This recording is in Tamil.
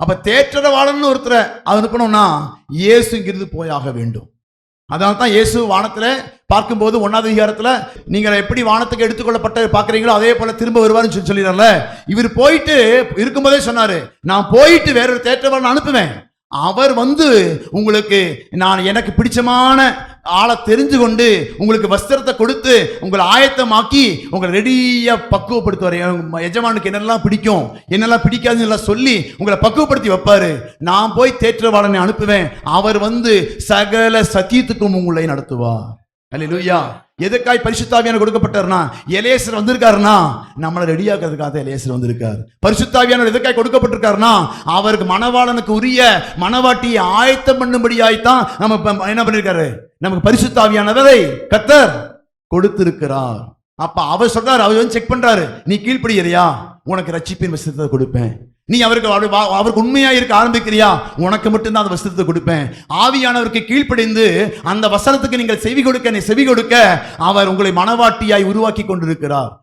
அப்ப தேற்றரவாளன் ஒருத்தரை அனுப்பணும்னா இயேசுங்கிறது போயாக வேண்டும். அதனால தான் இயேசு வானத்தில் பார்க்கும்போது ஒன்னாவது அதிகாரத்தில் நீங்கள் எப்படி வானத்துக்கு எடுத்துக்கொள்ளப்பட்ட பார்க்குறீங்களோ அதே போல திரும்ப வருவார்னு சொல்லி சொல்லிடுறல இவர் போயிட்டு இருக்கும்போதே சொன்னார் நான் போயிட்டு வேறொரு தேற்றவாளன் அனுப்புவேன். அவர் வந்து உங்களுக்கு நான் எனக்கு பிடிச்சமான ஆளை தெரிஞ்சு கொண்டு உங்களுக்கு வஸ்திரத்தை கொடுத்து உங்களை ஆயத்தமாக்கி உங்களை ரெடியாக பக்குவப்படுத்துவார். என் எஜமானுக்கு என்னெல்லாம் பிடிக்கும் என்னெல்லாம் பிடிக்காதுன்னு எல்லாம் சொல்லி உங்களை பக்குவப்படுத்தி வைப்பார். நான் போய் தேற்றவாளனை அனுப்புவேன். அவர் வந்து சகல சத்தியத்துக்கும் உங்களை நடத்துவார். அல்லேலூயா எதுக்காய் பரிசுத்தாவியான கொடுக்கப்பட்டார்னா எலேசர் வந்திருக்காருனா? நம்மளை ரெடியாக்குறதுக்காக எலேசர் வந்திருக்கார். பரிசுத்தாவியானவர் எதுக்காய் கொடுக்கப்பட்டிருக்காருனா? அவருக்கு மனவாளனுக்கு உரிய மனவாட்டியை ஆயத்தம் பண்ணும்படியாய்த்தான் நம்ம என்ன பண்ணியிருக்காரு நமக்கு பரிசுத்தாவியானவரை கத்தர் கொடுத்திருக்கிறார். அப்ப அவர் சொல்றாரு அவர் வந்து செக் பண்றாரு. நீ கீழ்ப்படுகிறியா உனக்கு ரட்சிப்பின் வசத்தை கொடுப்பேன். நீ அவருக்கு வா- அவருக்கு உண்மையாக இருக்க ஆரம்பிக்கிறியா? உனக்கு மட்டும்தான் அந்த வசனத்தை கொடுப்பேன். ஆவியானவருக்கு கீழ்ப்படைந்து அந்த வசனத்துக்கு நீங்கள் செவி கொடுக்க நீ செவி கொடுக்க அவர் உங்களை மனவாட்டியாய் உருவாக்கி கொண்டிருக்கிறார்.